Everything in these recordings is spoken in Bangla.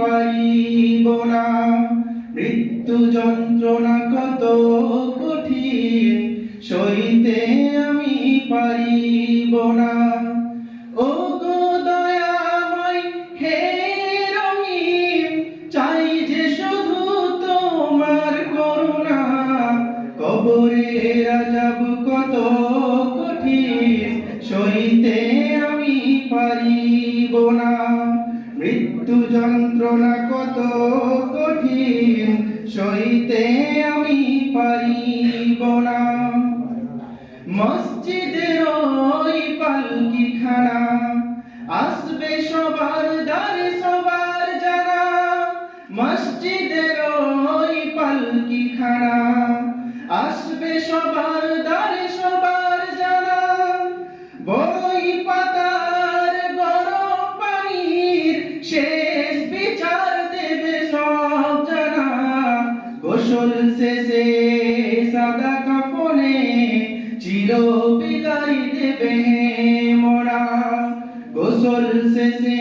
পারিব না মৃত্যু যন্ত্রণা কত কঠিন, সইতে আমি পারিব না ও গো দয়াময় হে রহিম চাই যে শুধু তোমার করুণা। কবরে রাজাব কত কঠিন, সইতে আমি পারিব না যন্ত্রণা কত কঠিন, সইতে আমি পারিব না। মসজিদের ওই পালকি খানা আসবে সবার দ্বারে সবার জানা। মসজিদের ওই পালকি খানা আসবে সবার গোসল শেষে সাদা কাফনে চির বিদায় দেবে মোরা। গোসল শেষে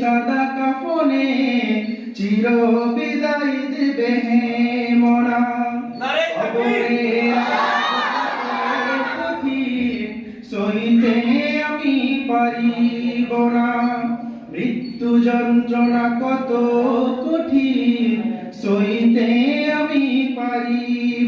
সাদা কাফনে চির বিদায় দেবে মোরা। সইতে আমি পারিব না মৃত্যু যন্ত্রণা কত কঠিন